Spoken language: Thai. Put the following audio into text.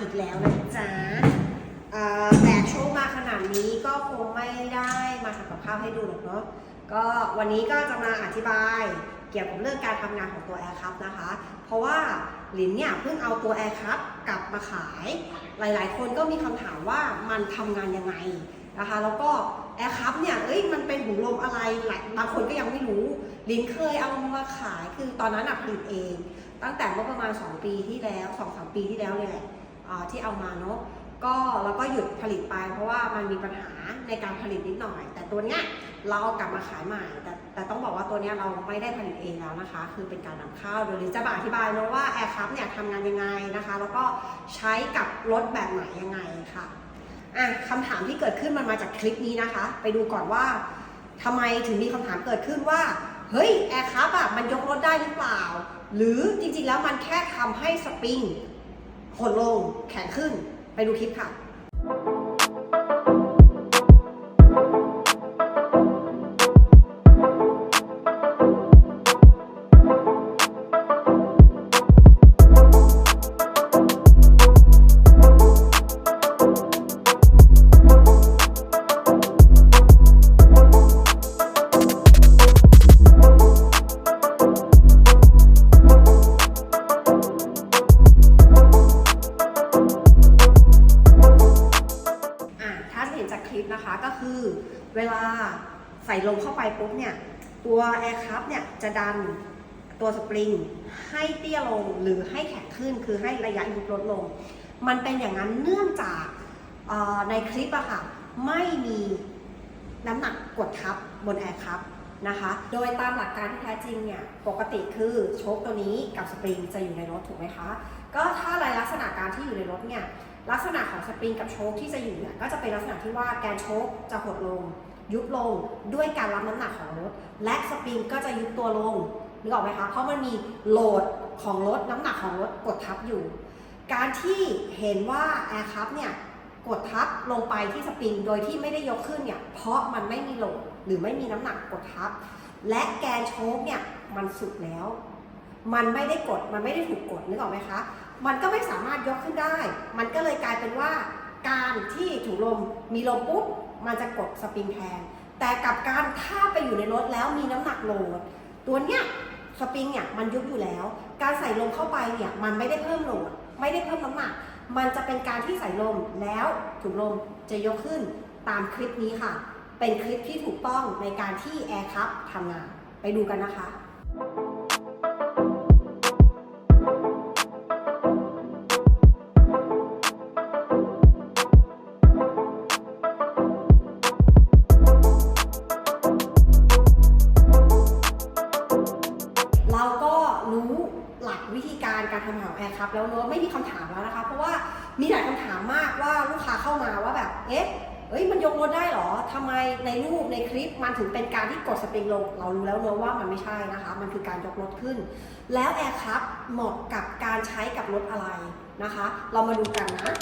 อีกแล้วนะจ๊ะแต่ช่วงมาขนาดนี้ก็คงไม่ได้มาทำกับข้าวให้ดูหรอกเนาะก็วันนี้ก็จะมาอธิบายเกี่ยวกับเรื่องการทำงานของตัวแอร์คับนะคะ เพราะว่าลินเนี่ยเพิ่งเอาตัวแอร์คับกลับมาขาย หลายๆ คนก็มีคำถามว่ามันทำงานยังไงนะคะ แล้วก็แอร์คับเนี่ยเอ้ยมันเป็นหุงลมอะไรบางคนก็ยังไม่รู้ลินเคยเอามาขายคือตอนนั้นหนักหลินเอง ตั้งแต่เมื่อประมาณ 2 ปีที่แล้ว 2-3 ปีที่แล้วเนี่ยแหละ ที่เอามาเนาะก็แล้วก็หยุดผลิตไปเพราะว่ามันมีปัญหาในการผลิตนิดหน่อย แต่ตัวเนี้ยเราเอากลับมาขายใหม่ แต่แต่ต้องบอกว่าตัวเนี้ยเราไม่ได้ผลิตเองแล้วนะคะ คือเป็นการนำเข้าโดยลิจะมาอธิบายเนาะว่า Aircraft เนี่ยทำงานยังไงนะคะ แล้วก็ใช้กับรถแบบไหนยังไงค่ะอะคำถามที่เกิดขึ้นมันมาจากคลิปนี้นะคะ ไปดูก่อนว่าทำไมถึงมีคำถามเกิดขึ้นว่าเฮ้ย Aircraft อะมันยกรถได้หรือเปล่า หรือจริงๆแล้วมันแค่ทำให้สปริง หดลงแข็งขึ้น ไปดูคลิปค่ะ นะคะก็คือเวลาใส่ลมเข้าไปปุ๊บเนี่ยตัว Aircraft เนี่ยจะดันตัวสปริงให้เตี้ยลงหรือให้แข็งขึ้นคือให้ระยะยุบลดลง มันเป็นอย่างนั้นเนื่องจากในคลิปอะค่ะไม่มีน้ำหนักกดทับบน Aircraft นะคะ โดยตามหลักการที่แท้จริงเนี่ยปกติคือโชคตัวนี้กับสปริงจะอยู่ในรถถูกไหมคะ ก็ถ้าในลักษณะการที่อยู่ในรถเนี่ย ลักษณะของสปริงกับโชคที่จะอยู่เนี่ยก็จะเป็นลักษณะที่ว่าแกนโชคจะหดลง ยุบลงด้วยการรับน้ำหนักของรถ และสปริงก็จะยุบตัวลงนึกออกไหมคะเพราะมันมีโหลดของรถน้ำหนักของรถกดทับอยู่ การที่เห็นว่า Aircraft เนี่ยกดทับลงไปที่สปริงโดยที่ไม่ได้ยกขึ้นเนี่ยเพราะมันไม่มีโหลดหรือไม่มีน้ำหนักกดทับ และแกนโชคเนี่ยมันสุดแล้ว มันไม่ได้กด มันไม่ได้ถูกกดนึกออกไหมคะ มันก็ไม่สามารถยกขึ้นได้ มันก็เลยกลายเป็นว่า การที่ถุงลมมีลมปุ๊บ มันจะกดสปริงแทน แต่กับการถ้าไปอยู่ในรถแล้วมีน้ำหนักโหลด ตัวเนี้ยสปริงเนี่ยมันยุบอยู่แล้ว การใส่ลมเข้าไปเนี่ยมันไม่ได้เพิ่มโหลด ไม่ได้เพิ่มน้ำหนัก มันจะเป็นการที่ใส่ลมแล้วถุงลมจะยกขึ้นตามคลิปนี้ค่ะ เป็นคลิปที่ถูกต้องในการที่ Aircraft ทำงาน ไปดูกันนะคะ วิธีการการทำงานของแอร์ครับแล้วเนอะไม่มีคำถามแล้วนะคะ เพราะว่ามีหลายคำถามมากว่าลูกค้าเข้ามาว่าแบบเอ๊ะเอ้ยมันยกรถได้เหรอทำไมในรูปในคลิปมันถึงเป็นการที่กดสปริงลง เรารู้แล้วเนอะว่ามันไม่ใช่นะคะ มันคือการยกรถขึ้น แล้วแอร์ครับเหมาะกับการใช้กับรถอะไรนะคะ เรามาดูกันนะ